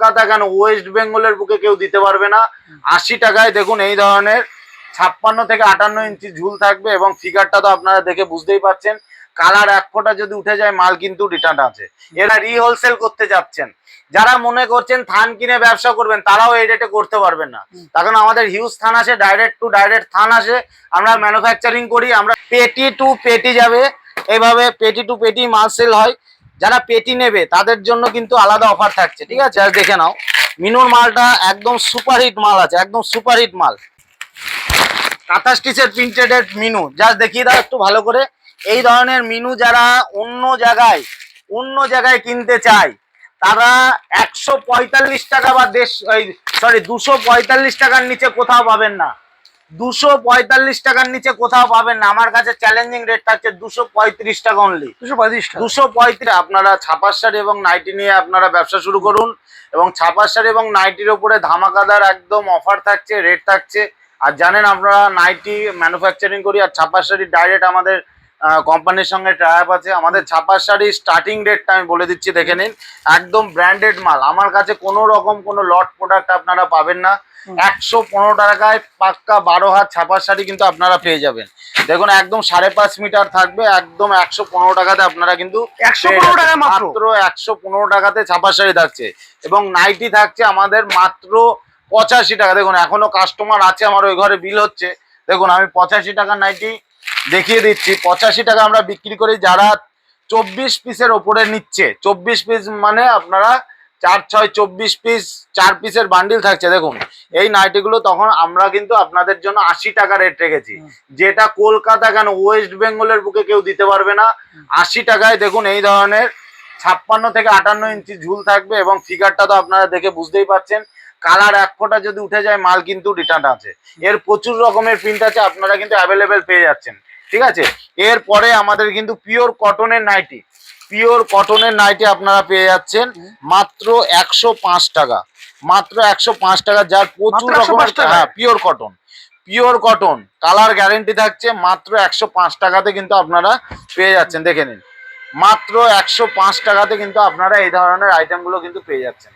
কলকাতা কেন? ওয়েস্ট বেঙ্গলের বুকে কেউ দিতে পারবে না। আশি টাকায় দেখুন এই ধরনের ছাপ্পান্ন থেকে আটান্ন ইঞ্চি ঝুল থাকবে এবং ফিগারটা তো আপনারা দেখে বুঝতেই পারছেন। কালার এক ফোঁটা যদি উঠে যায় মাল কিন্তু রিটার্ন আছে। এরা রিহোলসেল করতে যাচ্ছেন। যারা মনে করছেন থান কিনে ব্যবসা করবেন তারাও এই রেটে করতে পারবেন না। তখন আমাদের হিউজ থান আসে ডাইরেক্ট টু ডাইরেক্ট থান আসে। আমরা ম্যানুফ্যাকচারিং করি আমরা পেটি টু পেটি যাবে। এইভাবে পেটি টু পেটি মাল সেল হয়। যারা পেটি নেবে, তাদের জন্য কিন্তু আলাদা অফার থাকছে, ঠিক আছে? আর দেখে নাও, মিনুর মালটা একদম সুপারহিট মাল আছে, একদম সুপারহিট মাল। কাঁথা স্টিচের প্রিন্টেড মিনু জাস্ট দেখিয়ে দাও একটু ভালো করে। এই ধরনের মিনু যারা অন্য জায়গায় অন্য জায়গায় কিনতে চায়, তারা একশো পঁয়তাল্লিশ টাকা বা দেশ সরি দুশো টাকার নিচে কোথাও পাবেন না। দুশো পঁয়তাল্লিশ টাকার নিচে কোথাও পাবেন না। আমার কাছে চ্যালেঞ্জিং রেট থাকছে দুশো পঁয়ত্রিশ টাকা অনলি দুশো পঁয়ত্রিশ টাকা। দুশো পঁয়ত্রিশ আপনারা ছাপার শাড়ি এবং নাইটি নিয়ে আপনারা ব্যবসা শুরু করুন এবং ছাপার শাড়ি এবং নাইটির ওপরে ধামাকাদার একদম অফার থাকছে রেট থাকছে। আর জানেন আমরা নাইটি ম্যানুফ্যাকচারিং করি আর ছাপার শাড়ি ডাইরেক্ট আমাদের কোম্পানির সঙ্গে ট্রায়াপ আছে। আমাদের ছাপার শাড়ি স্টার্টিং রেটটা আমি বলে দিচ্ছি দেখে নিন। একদম ব্র্যান্ডেড মাল। আমার কাছে কোনো রকম কোনো লট প্রোডাক্ট আপনারা পাবেন না। একশো পনেরো টাকায় পাক্কা বারো হাত ছাপার শাড়ি কিন্তু আপনারা পেয়ে যাবেন। দেখুন একদম সাড়ে পাঁচ মিটার থাকবে একদম একশো পনেরো টাকাতে আপনারা কিন্তু একশো পনেরো টাকা মাত্র? একশো পনেরো টাকাতে ছাপার শাড়ি থাকছে। এবং নাইটি থাকছে আমাদের মাত্র পঁচাশি টাকা। দেখুন এখনও কাস্টমার আছে আমার ওই ঘরে বিল হচ্ছে। দেখুন আমি পঁচাশি টাকার নাইটি দেখিয়ে দিচ্ছি। পঁচাশি টাকা আমরা বিক্রি করি যারা চব্বিশ পিসের ওপরে নিচ্ছে। চব্বিশ পিস মানে আপনারা চার ছয় চব্বিশ পিস চার পিসের বান্ডিল থাকছে। দেখুন এই নাইটিগুলো তখন আমরা কিন্তু আপনাদের জন্য আশি টাকা রেট রেখেছি। যেটা কলকাতা কেন ওয়েস্ট বেঙ্গলের বুকে কেউ দিতে পারবে না। আশি টাকায় দেখুন এই ধরনের ছাপ্পান্ন থেকে আটান্ন ইঞ্চি ঝুল থাকবে এবং ফিগারটা তো আপনারা দেখে বুঝতেই পারছেন। কালার এক ফোঁটা যদি উঠে যায় মাল কিন্তু রিটার্ন আছে। এর প্রচুর রকমের প্রিন্ট আছে আপনারা কিন্তু অ্যাভেলেবেল পেয়ে যাচ্ছেন। ঠিক আছে? এরপরে আমাদের কিন্তু পিওর কটনের নাইটি পিওর কটনের নাইটি আপনারা পেয়ে যাচ্ছেন মাত্র একশো পাঁচ টাকা। মাত্র একশো পাঁচ টাকা যার প্রচুর মাত্র 105 রকমের হ্যাঁ pure cotton pure cotton colour guarantee থাকছে মাত্র একশো পাঁচ টাকাতে কিন্তু আপনারা পেয়ে যাচ্ছেন দেখে নিন। মাত্র একশো পাঁচ টাকাতে কিন্তু আপনারা এই ধরনের আইটেমগুলো কিন্তু পেয়ে যাচ্ছেন।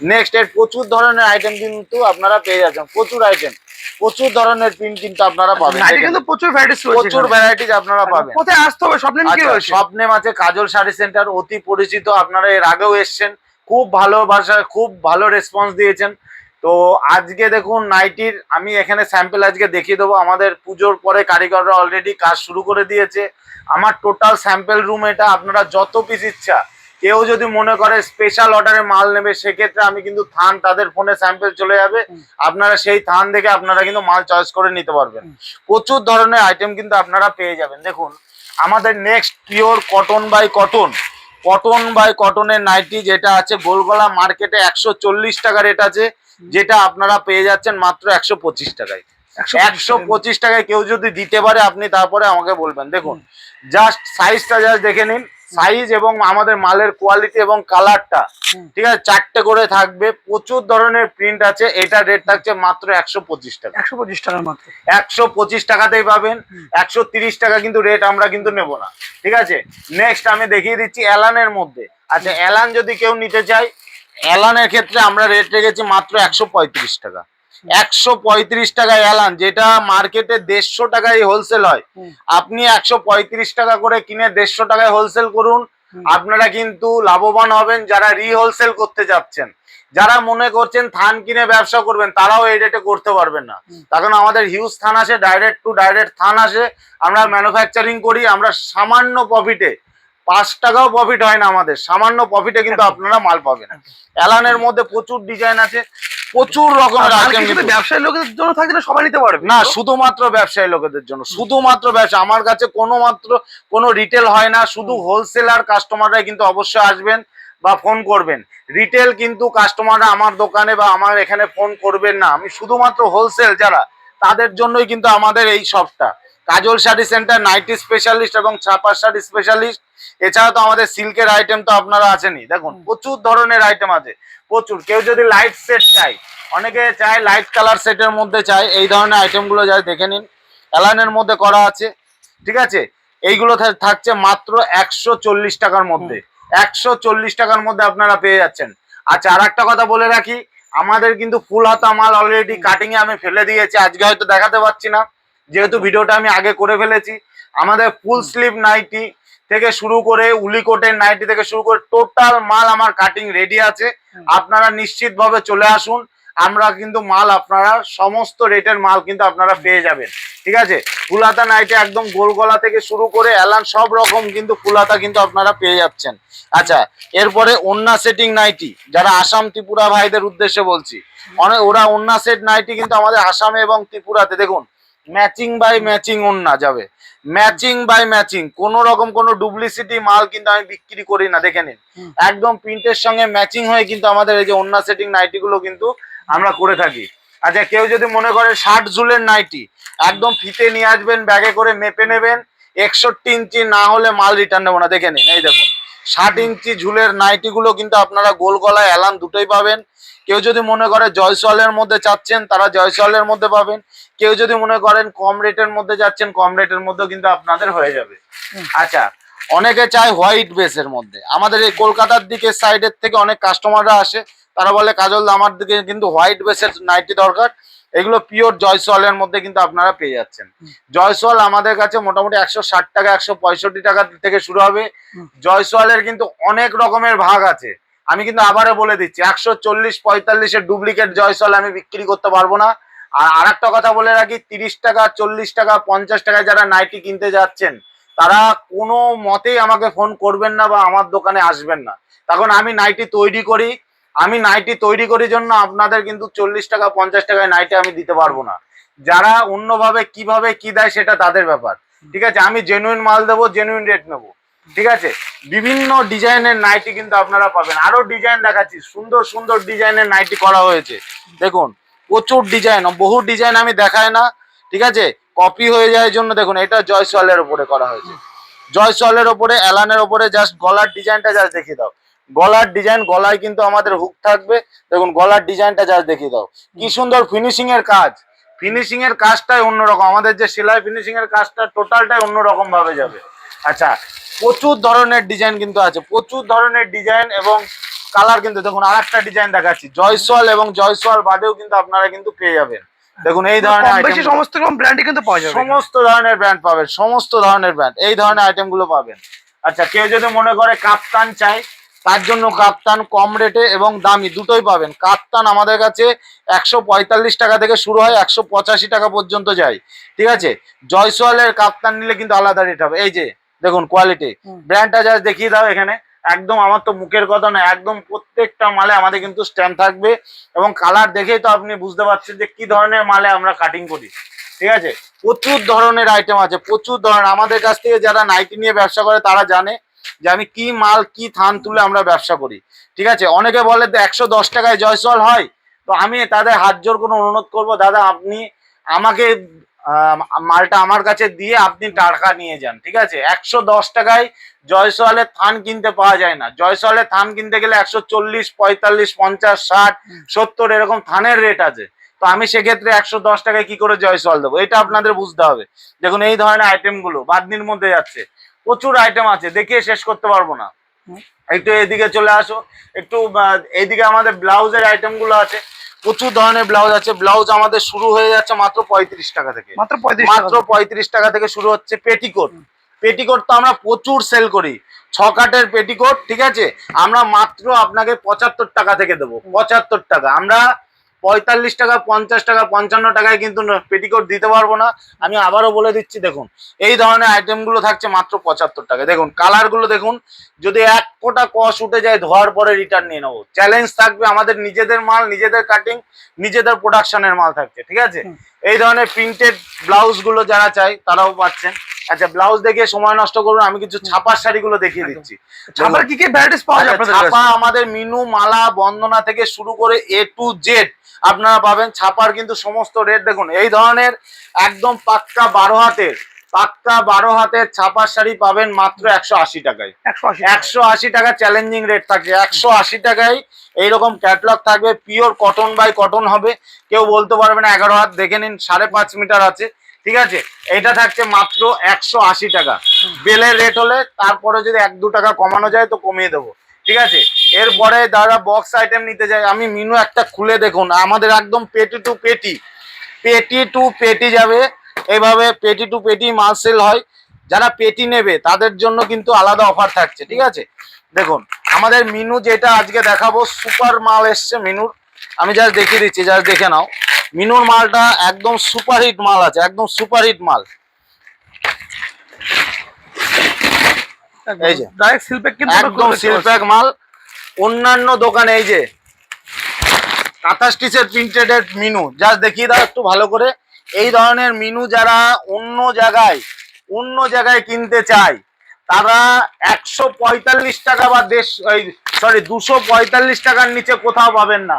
নেক্সট এর প্রচুর ধরনের আইটেম কিন্তু আপনারা পেয়ে যাচ্ছেন প্রচুর আইটেম প্রচুর ধরনের প্রিন্ট কিন্তু আপনারা পাবেন। নাইটি দেখে কিন্তু প্রচুর ভ্যারাইটিস প্রচুর এখানে। ভ্যারাইটিজ আপনারা পাবেন। কোথায় আসতে হবে স্বপ্ন কি আচ্ছা রয়েছে? স্বপ্নেম আছে কাজল শাড়ি সেন্টার অতি পরিচিত আপনারা এর আগেও এসছেন। খুব ভালো ভাষায় খুব ভালো রেসপন্স দিয়েছেন। তো আজকে দেখুন নাইটির আমি এখানে স্যাম্পল আজকে দেখিয়ে দেবো। আমাদের পুজোর পরে কারিগররা অলরেডি কাজ শুরু করে দিয়েছে। আমার টোটাল স্যাম্পল রুম এটা আপনারা যত পিস ইচ্ছা কেউ যদি মনে করে স্পেশাল অর্ডারে মাল নেবে সেক্ষেত্রে আমি কিন্তু থান তাদের ফোনে স্যাম্পেল চলে যাবে। আপনারা সেই থান দেখে আপনারা কিন্তু মাল চয়েস করে নিতে পারবেন। প্রচুর ধরনের আইটেম কিন্তু আপনারা পেয়ে যাবেন। দেখুন আমাদের next pure cotton by cotton cotton by কটনের নাইটি যেটা আছে গোলগলা মার্কেটে একশো চল্লিশ টাকা রেট আছে যেটা আপনারা পেয়ে যাচ্ছেন মাত্র একশো পঁচিশ টাকায়। একশো পঁচিশ টাকায়। কেউ যদি দিতে পারে আপনি তারপরে আমাকে বলবেন। দেখুন জাস্ট সাইজটা জাস্ট দেখে নিন। সাইজ এবং আমাদের মালের কোয়ালিটি এবং কালারটা ঠিক আছে? চারটে করে থাকবে। প্রচুর ধরনের প্রিন্ট আছে। এটা রেট থাকছে মাত্র একশো পঁচিশ টাকা। একশো পঁচিশ টাকার মাত্র একশো পঁচিশ টাকাতেই পাবেন। একশো তিরিশ টাকা কিন্তু রেট আমরা কিন্তু নেব না। ঠিক আছে? নেক্সট আমি দেখিয়ে দিচ্ছি অ্যালানের মধ্যে। আচ্ছা অ্যালান যদি কেউ নিতে চায় অ্যালানের ক্ষেত্রে আমরা রেট রেখেছি মাত্র একশো পঁয়ত্রিশ টাকা। একশো পঁয়ত্রিশ টাকা অ্যালান যেটা মার্কেটে দেড়শো টাকায় হোলসেল হয়। আপনি একশো পঁয়ত্রিশ টাকা করে কিনে দেড়শো টাকায় হোলসেল করুন। আপনারা কিন্তু লাভবান হবেন যারা রিহোলসেল করতে যাচ্ছেন। যারা মনে করছেন থান কিনে ব্যবসা করবেন তারাও এই রেটে করতে পারবেন না। তখন আমাদের হিউজ থান আসে ডাইরেক্ট টু ডাইরেক্ট থান আসে। আমরা ম্যানুফ্যাকচারিং করি আমরা সামান্য প্রফিটে পাঁচ টাকাও প্রফিট হয় না আমাদের। সামান্য প্রফিটে কিন্তু আপনারা মাল পাবেন। অ্যালানের মধ্যে প্রচুর ডিজাইন আছে। প্রচুর রকমের আইটেম কি শুধু ব্যবসায়ী লোকেদের জন্য থাকলে না সবাই নিতে পারবে না শুধুমাত্র ব্যবসায়ী লোকেদের জন্য। শুধুমাত্র ব্যবসা আমার কাছে কোনো মাত্র কোনো রিটেল হয় না শুধু হোলসেলার কাস্টমাররাই কিন্তু অবশ্যই আসবেন বা ফোন করবেন। রিটেল কিন্তু কাস্টমাররা আমার দোকানে বা আমার এখানে ফোন করবেন না। আমি শুধুমাত্র হোলসেল যারা তাদের জন্যই কিন্তু আমাদের এই শপটা Kajal sari centre nightie specialist এবং ছাপার শাড়ি স্পেশালিস্ট এছাড়া তো আমাদের সিল্কের আইটেম তো আপনারা আছেনই। দেখুন প্রচুর ধরনের আইটেম আছে প্রচুর। কেউ যদি লাইট সেট চাই অনেকে চায় লাইট কালার সেটের মধ্যে চায় এই ধরনের আইটেমগুলো যাই দেখে নিন। অ্যালানের মধ্যে করা আছে ঠিক আছে? এইগুলো থাকছে মাত্র একশো চল্লিশ টাকার মধ্যে। একশো চল্লিশ টাকার মধ্যে আপনারা পেয়ে যাচ্ছেন। আচ্ছা আর একটা কথা বলে রাখি আমাদের কিন্তু ফুল হাতা মাল অলরেডি কাটিং এ আমি ফেলে দিয়েছি আজকে হয়তো দেখাতে পাচ্ছি না। যেহেতু ভিডিওটা আমি আগে করে ফেলেছি আমাদের ফুল স্লিভ নাইটি থেকে শুরু করে উলিকোটের নাইটি থেকে শুরু করে টোটাল মাল আমার কাটিং রেডি আছে। আপনারা নিশ্চিতভাবে চলে আসুন। আমরা কিন্তু মাল আপনারা সমস্ত রেটের মাল কিন্তু আপনারা পেয়ে যাবেন। ঠিক আছে? ফুলাতা নাইটে একদম গোল গলা থেকে শুরু করে অ্যালান সব রকম কিন্তু ফুলাতা কিন্তু আপনারা পেয়ে যাচ্ছেন। আচ্ছা এরপরে ওন্না সেটিং নাইটি যারা আসাম ত্রিপুরা ভাইদের উদ্দেশ্যে বলছি। অনেক ওরা ওন্না সেট নাইটি কিন্তু আমাদের আসামে এবং ত্রিপুরাতে। দেখুন ম্যাচিং বাই ম্যাচিং ওন্না যাবে। ম্যাচিং বাই ম্যাচিং কোন রকম কোনো ডুপ্লিসিটি মাল কিন্তু আমি বিক্রি করি না দেখে নিন। একদম প্রিন্টের সঙ্গে ম্যাচিং হয়ে কিন্তু আমাদের এই যে ওন্না সেটিং নাইটি গুলো কিন্তু আমরা করে থাকি। আচ্ছা কেউ যদি মনে করে ষাট জুলের নাইটি একদম ফিতে নিয়ে আসবেন ব্যাগে করে মেপে নেবেন একষট্টি ইঞ্চি না হলে মাল রিটার্ন নেব না। দেখে নিন এই দেখুন। ষাট ইঞ্চি ঝুলের নাইটি গুলো কিন্তু আপনারা গোল গলায় অ্যালান দুটোই পাবেন। কেউ যদি মনে করে জয়সওয়ালের মধ্যে চাচ্ছেন তারা জয়সওয়ালের মধ্যে পাবেন। কেউ যদি মনে করেন কম রেটের মধ্যে যাচ্ছেন কম রেটের মধ্যেও কিন্তু আপনাদের হয়ে যাবে। আচ্ছা অনেকে চায় হোয়াইট বেসের মধ্যে। আমাদের এই কলকাতার দিকে সাইডের থেকে অনেক কাস্টমাররা আসে। তারা বলে কাজল আমার দিকে কিন্তু হোয়াইট বেসের নাইটি দরকার। এগুলো পিওর জয়সওয়ালের মধ্যে কিন্তু আপনারা পেয়ে যাচ্ছেন। জয়সওয়াল আমাদের কাছে মোটামুটি একশো ষাট টাকা একশো পঁয়ষট্টি টাকা থেকে শুরু হবে। জয়সওয়ালের কিন্তু অনেক রকমের ভাগ আছে। আমি কিন্তু আবারও বলে দিচ্ছি, একশো চল্লিশ পঁয়তাল্লিশের ডুপ্লিকেট জয়সল আমি বিক্রি করতে পারব না। আর আর একটা কথা বলে রাখি, তিরিশ টাকা, চল্লিশ টাকা, পঞ্চাশ টাকায় যারা নাইটি কিনতে যাচ্ছেন, তারা কোনো মতেই আমাকে ফোন করবেন না বা আমার দোকানে আসবেন না। তখন আমি নাইটি তৈরি করি, আমি নাইটি তৈরি করি জন্য আপনাদের কিন্তু চল্লিশ টাকা, পঞ্চাশ টাকায় নাইটি আমি দিতে পারব না। যারা অন্যভাবে কীভাবে কি দেয় সেটা তাদের ব্যাপার। ঠিক আছে, আমি জেনুইন মাল দেবো জেনুইন রেট নেব। ঠিক আছে? বিভিন্ন ডিজাইনের নাইটি কিন্তু আপনারা পাবেন। আরও ডিজাইন দেখাচ্ছি। সুন্দর সুন্দর ডিজাইনের নাইটি করা হয়েছে। দেখুন, প্রচুর ডিজাইন। বহু ডিজাইন আমি দেখাই না, ঠিক আছে? কপি হয়ে যাওয়ার জন্য দেখুন, এটা জয়সওয়ালের উপরে করা হয়েছে। জয়সওয়ালের ওপরে অ্যালানের ওপরে জাস্ট গলার ডিজাইনটা জাস্ট দেখিয়ে দাও। গলার ডিজাইন, গলায় কিন্তু আমাদের হুক থাকবে। দেখুন, গলার ডিজাইনটা জাস্ট দেখিয়ে দাও। কি সুন্দর ফিনিশিং এর কাজ। ফিনিশিং এর কাজটাই অন্যরকম। আমাদের যে সেলাই ফিনিশিং এর কাজটা টোটালটাই অন্যরকম ভাবে যাবে। আচ্ছা প্রচুর ধরনের ডিজাইন কিন্তু আছে। প্রচুর ধরনের ডিজাইন এবং কালার কিন্তু দেখুন আর একটা ডিজাইন দেখাচ্ছি। জয়সওয়াল এবং জয়সওয়াল বাদেও কিন্তু আপনারা কিন্তু পেয়ে যাবেন। দেখুন এই ধরনের কম বেশি সমস্ত রকম ব্র্যান্ডই কিন্তু পাওয়া যাবে। সমস্ত ধরনের ব্র্যান্ড পাবেন সমস্ত ধরনের ব্র্যান্ড এই ধরনের আইটেমগুলো পাবেন। আচ্ছা কেউ যদি মনে করে কাপ্তান চাই তার জন্য কাপ্তান কম রেটে এবং দামি দুটোই পাবেন। কাপ্তান আমাদের কাছে একশো পঁয়তাল্লিশ টাকা থেকে শুরু হয় একশো পঁচাশি টাকা পর্যন্ত যায়। ঠিক আছে? জয়সওয়ালের কাপ্তান নিলে কিন্তু আলাদা রেট হবে। এই যে দেখুন কোয়ালিটি ব্র্যান্ডটা জাস্ট দেখিয়ে দাও এখানে। একদম আমার তো মুখের কথা না একদম প্রত্যেকটা মালে আমাদের কিন্তু স্ট্যাম্প থাকবে এবং কালার দেখেই তো আপনি বুঝতে পারছেন যে কি ধরনের মালে আমরা কাটিং করি। ঠিক আছে? প্রচুর ধরনের আইটেম আছে প্রচুর ধরনের। আমাদের কাছ থেকে যারা নাইটি নিয়ে ব্যবসা করে তারা জানে যে আমি কি মাল কি থান তুলে আমরা ব্যবসা করি। ঠিক আছে? অনেকে বলে একশো দশ টাকায় জয়সল হয়। তো আমি তাদের হাত জোর কোনো অনুরোধ করব দাদা আপনি আমাকে মালটা আমার কাছে দিয়ে আপনি টাকা নিয়ে যান ঠিক আছে? একশো দশ টাকায় জয়সওয়ালের থান কিনতে পাওয়া যায় না। জয়সওয়ালের থান কিনতে গেলে একশো চল্লিশ পঁয়তাল্লিশ পঞ্চাশ ষাট সত্তর এরকম থানের রেট আছে। তো আমি সেক্ষেত্রে একশো দশ টাকায় কি করে জয়সওয়াল দেবো? এটা আপনাদের বুঝতে হবে। দেখুন এই ধরনের আইটেমগুলো বাদনির মধ্যে যাচ্ছে। প্রচুর আইটেম আছে দেখিয়ে শেষ করতে পারব না। একটু এদিকে চলে আসো। একটু আহ, এইদিকে আমাদের ব্লাউজের আইটেমগুলো আছে। প্রচুর ধরনের ব্লাউজ আছে। ব্লাউজ আমাদের শুরু হয়ে যাচ্ছে মাত্র পঁয়ত্রিশ টাকা থেকে। মাত্র পঁয়ত্রিশ মাত্র পঁয়ত্রিশ টাকা থেকে শুরু হচ্ছে পেটিকোট। পেটিকোট তো আমরা প্রচুর সেল করি। ছ কাটের পেটিকোট ঠিক আছে? আমরা মাত্র আপনাকে পঁচাত্তর টাকা থেকে দেবো। পঁচাত্তর টাকা। আমরা পঁয়তাল্লিশ টাকা, পঞ্চাশ টাকা, পঞ্চান্ন টাকায় কিন্তু পেটিকোট দিতে পারব না। আমি আবারও বলে দিচ্ছি, দেখুন, এই ধরনের আইটেমগুলো থাকছে মাত্র পঁচাত্তর টাকা দেখুন কালারগুলো দেখুন, যদি এক কোটা কস উঠে যায়, ধোয়ার পরে রিটার্ন নিয়ে নেব। চ্যালেঞ্জ থাকবে আমাদের নিজেদের মাল, নিজেদের কাটিং নিজেদের প্রোডাকশনের মাল থাকছে, ঠিক আছে। এই ধরনের প্রিন্টেড ব্লাউজগুলো যারা চাই তারাও পাচ্ছেন। আচ্ছা ব্লাউজ দেখে সময় নষ্ট করুন আমি কিছু ছাপার শাড়িগুলো দেখিয়ে দিচ্ছি। ছাপার কি কি ভ্যারাইটিস পাওয়া যায় আচ্ছা, ছাপা আমাদের মিনু মালা বন্দনা থেকে শুরু করে এ টু জেড আপনারা পাবেন। ছাপার কিন্তু সমস্ত রেট দেখুন এই ধরনের একদম পাক্কা বারো হাতের পাক্কা বারো হাতের ছাপার শাড়ি পাবেন মাত্র একশো আশি টাকায়। একশো আশি টাকা চ্যালেঞ্জিং রেট থাকছে। একশো আশি টাকায় এইরকম ক্যাটলগ থাকবে পিওর কটন বাই কটন হবে। কেউ বলতে পারবে না এগারো হাত দেখে নিন সাড়ে পাঁচ মিটার আছে। ঠিক আছে? এটা থাকছে মাত্র একশো আশি টাকা। বেলের রেট হলে তারপরে যদি এক দু টাকা কমানো যায় তো কমিয়ে দেবো। ঠিক আছে? এরপরে যারা বক্স আইটেম নিতে যায় আমি মিনু একটা খুলে দেখুন। আমাদের একদম পেটি টু পেটি। পেটি টু পেটি যাবে। এইভাবে পেটি টু পেটি মাল সেল হয়। যারা পেটি নেবে তাদের জন্য কিন্তু আলাদা অফার থাকছে ঠিক আছে? দেখুন আমাদের মিনু যেটা আজকে দেখাবো সুপার মাল এসছে মিনুর। আমি জাস্ট দেখিয়ে দিচ্ছি জাস্ট দেখে নাও। মিনুর মালটা একদম সুপার হিট মাল আছে একদম সুপার হিট মাল। এই যে। ডাইরেক্ট শিল্পে কিন্তু একদম সিলপ্যাক মাল। অন্যান্য দোকানে এই যে কাঁথা স্টিচের প্রিন্টেড মিনু। জাস্ট দেখিয়ে দাও একটু ভালো করে। এই ধরনের মিনু যারা অন্য জায়গায় অন্য জায়গায় কিনতে চায় তারা একশো পঁয়তাল্লিশ টাকা বা দেশ সরি দুশো পঁয়তাল্লিশ টাকার নিচে কোথাও পাবেন না।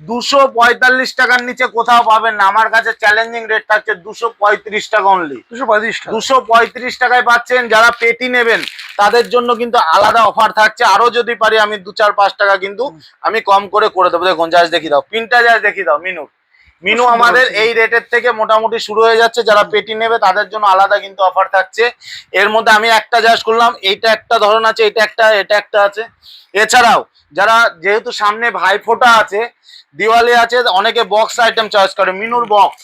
দুশো পঁয়তাল্লিশ টাকার নিচে কোথাও পাবেন না। আমার কাছে চ্যালেঞ্জিং রেট হচ্ছে দুশো পঁয়ত্রিশ টাকা অনলি দুশো পঁয়ত্রিশ টাকা। দুশো পঁয়ত্রিশ টাকায় পাচ্ছেন যারা পেটি নেবেন তাদের জন্য কিন্তু আলাদা অফার থাকছে। আরও যদি পারি আমি দু চার পাঁচ টাকা কিন্তু আমি কম করে করে দেবো। দেখুন জাস্ট দেখি দাও। পিনটা জাস্ট দেখি দাও মিনু মিনু আমাদের এই রেটের থেকে মোটামুটি শুরু হয়ে যাচ্ছে যারা পেটি নেবে তাদের জন্য আলাদা কিন্তু অফার থাকছে। এর মধ্যে আমি একটা জাস্ট করলাম এইটা একটা ধরন আছে এটা একটা এটা একটা আছে। এছাড়াও যারা যেহেতু সামনে ভাইফোঁটা আছে দিওয়ালি আছে অনেকে বক্স আইটেম চয়েস করে মিনুর বক্স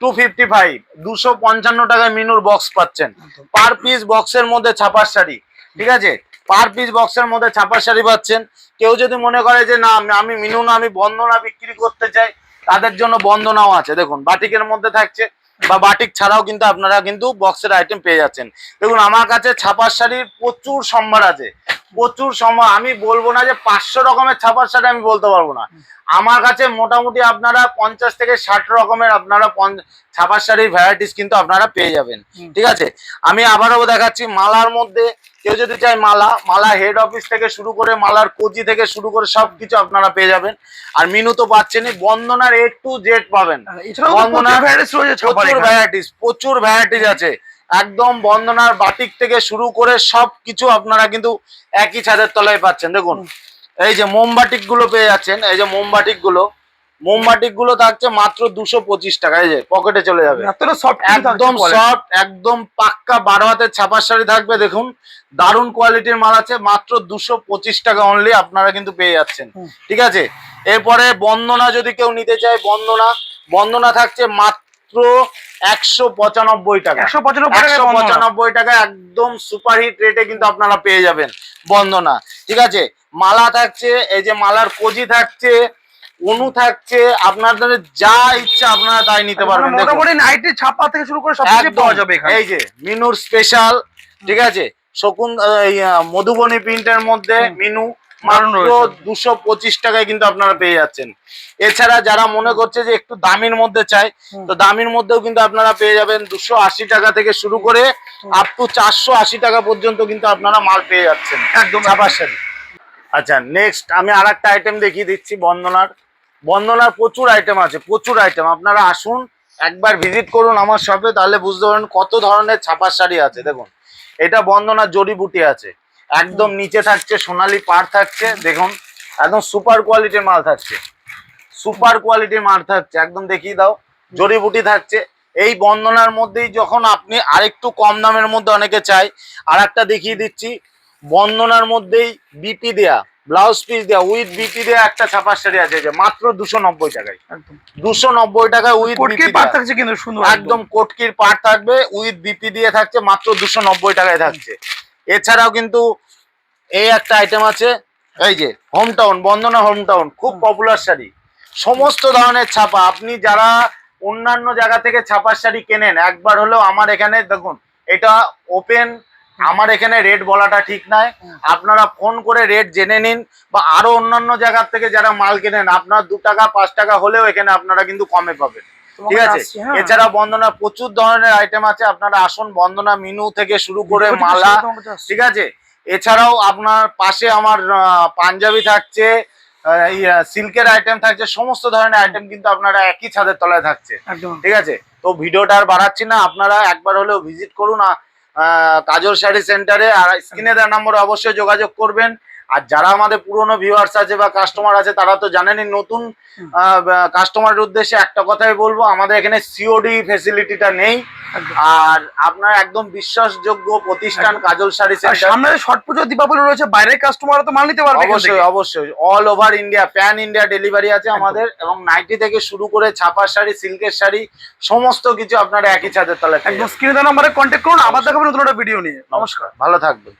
টু ফিফটি ফাইভ দুশো পঞ্চান্ন টাকায় মিনুর বক্স পাচ্ছেন। পার পিস বক্সের মধ্যে ছাপার শাড়ি ঠিক আছে? পার পিস বক্সের মধ্যে ছাপার শাড়ি পাচ্ছেন। কেউ যদি মনে করে যে না আমি- মিনু না আমি বন্দনা বিক্রি করতে চাই তাদের জন্য বন্দনাও আছে। দেখুন, বাটিকের মধ্যে থাকছে বা বাটিক ছাড়াও কিন্তু আপনারা কিন্তু বক্সের আইটেম পেয়ে যাচ্ছেন। দেখুন, আমার কাছে ছাপার শাড়ির প্রচুর সম্ভার আছে। প্রচুর সময় আমি বলব না যে পাঁচশো রকমের ছাপার শাড়ি আমি বলতে পারব না। আমার কাছে মোটামুটি আপনারা পঞ্চাশ থেকে ষাট রকমের আপনারা ছাপার শাড়ির ভ্যারাইটিস কিন্তু আপনারা পেয়ে যাবেন। ঠিক আছে? আমি আবারও দেখাচ্ছি মালার মধ্যে কেউ যদি চায় মালা মালা হেড অফিস থেকে শুরু করে মালার কোজি থেকে শুরু করে সবকিছু আপনারা পেয়ে যাবেন। আর মিনু তো পাচ্ছেনই বন্দনার এ টু জেড পাবেন। ভ্যারাইটিস প্রচুর ভ্যারাইটিস প্রচুর ভ্যারাইটিস আছে। একদম বন্দনার বাটিক থেকে শুরু করে সব কিছু আপনারা কিন্তু একই ছাদের তলায় পাচ্ছেন। দেখুন এই যে মোমবাটিকগুলো পেয়ে যাচ্ছেন এই যে মোমবাটিকগুলো মোমবাটিকগুলো থাকছে মাত্র দুশো পঁচিশ টাকা এই যে পকেটে চলে যাবে। একদম সফট একদম পাক্কা বারো হাতের ছাপার শাড়ি থাকবে দেখুন। দারুণ কোয়ালিটির মাল আছে মাত্র দুশো পঁচিশ টাকা অনলি আপনারা কিন্তু পেয়ে যাচ্ছেন। ঠিক আছে? এরপরে বন্দনা যদি কেউ নিতে চায় বন্দনা বন্দনা থাকছে মাত্র একশো পঁচানব্বই টাকা। একশো পঁচানব্বই টাকা একদম সুপারহিট রেটে কিন্তু আপনারা পেয়ে যাবেন বন্দনা ঠিক আছে? মালা থাকছে এই যে মালার কোজি থাকছে অনু থাকছে আপনাদের যা ইচ্ছা আপনারা তাই নিতে পারবেন। দেখুন। মোটামুটি নাইটি ছাপা থেকে শুরু করে সব কিছু পাওয়া যাবে এখানে। এই যে মিনুর স্পেশাল ঠিক আছে? শকুন মধুবনী প্রিন্টের মধ্যে মিনু মাত্র। দুশো পঁচিশ টাকায় কিন্তু আপনারা পেয়ে যাচ্ছেন। এছাড়া যারা মনে করছে যে একটু দামির মধ্যে চাই তো দামির মধ্যেও কিন্তু আপনারা পেয়ে যাবেন দুশো আশি টাকা থেকে শুরু করে আপ টু চারশো আশি টাকা পর্যন্ত কিন্তু আপনারা মাল পেয়ে যাচ্ছেন। একদম ছাপার শাড়ি আচ্ছা নেক্সট আমি আর একটা আইটেম দেখিয়ে দিচ্ছি বন্দনার। বন্দনার প্রচুর আইটেম আছে প্রচুর আইটেম আপনারা আসুন একবার ভিজিট করুন আমার শপে তাহলে বুঝতে পারবেন কত ধরনের ছাপার শাড়ি আছে। দেখুন এটা বন্দনার জড়িবুটি আছে। একদম নিচে থাকছে সোনালি পাড় থাকছে দেখুন একদম সুপার কোয়ালিটির মাল থাকছে। সুপার কোয়ালিটির মাল থাকছে একদম দেখিয়ে দাও জড়িবুটি থাকছে। এই বন্দনার মধ্যেই যখন আপনি আরেকটু কম দামের মধ্যে অনেকে চাই আর একটা দেখিয়ে দিচ্ছি বন্দনার মধ্যেই বিপি দেয়া ব্লাউজ পিস দেয়া উইথ বিপি দেয়া একটা ছাপার শাড়ি আছে যে মাত্র দুশো নব্বই টাকায়। দুশো নব্বই টাকায় উইথ পার থাকছে কিন্তু একদম। কোটকির পার থাকবে উইথ বিপি দিয়ে থাকছে মাত্র দুশো নব্বই টাকায় থাকছে। এছাড়াও কিন্তু এই একটা আইটেম আছে এই যে home town Bandana home town খুব পপুলার শাড়ি। সমস্ত ধরনের ছাপা আপনি যারা অন্যান্য জায়গা থেকে ছাপার শাড়ি কেনেন একবার হলেও আমার এখানে দেখুন এটা ওপেন আমার এখানে রেট বলাটা ঠিক নয় আপনারা ফোন করে রেট জেনে নিন বা আরও অন্যান্য জায়গার থেকে যারা মাল কেনেন আপনার দু টাকা পাঁচ টাকা হলেও এখানে আপনারা কিন্তু কমে পাবেন। ঠিক আছে? হ্যাঁ। এছাড়া বন্দনা প্রচুর ধরনের আইটেম আছে। আপনারা আসুন বন্দনা মিনু থেকে শুরু করে মালা। ঠিক আছে? এছাড়াও আপনার পাশে আমার পাঞ্জাবি থাকছে সিল্কের আইটেম থাকছে সমস্ত ধরনের আইটেম কিন্তু আপনারা একই ছাদের তলায় থাকছে। ঠিক আছে? তো ভিডিওটা আর বাড়াচ্ছি না আপনারা একবার হলেও ভিজিট করুন আহ, কাজল শাড়ি সেন্টারে আর স্ক্রিনে দেওয়ার নম্বরে অবশ্যই যোগাযোগ করবেন। আর যারা আমাদের পুরনো ভিউয়ার্স আছে বা কাস্টমার আছে তারা তো জানেনই নতুন। কাস্টমারের উদ্দেশ্যে একটা কথাই বলব আমাদের এখানে সিওডি ফেসিলিটিটা নেই। আর আপনার একদম বিশ্বাসযোগ্য প্রতিষ্ঠান কাজল শাড়ি সেন্টার সামনে ছট পুজো দীপাবলি রয়েছে বাইরের কাস্টমাররা তো মাল নিতে পারবে অবশ্যই অবশ্যই। All over India pan India delivery আছে আমাদের এবং নাইটি থেকে শুরু করে ছাপার শাড়ি সিল্কের শাড়ি সমস্ত কিছু আপনারা একই ছাদের তলায় একদম। স্ক্রিনে দেওয়া নাম্বারে কন্ট্যাক্ট করুন আবার দেখাবেন নতুন একটা ভিডিও নিয়ে। নমস্কার। ভালো থাকবেন।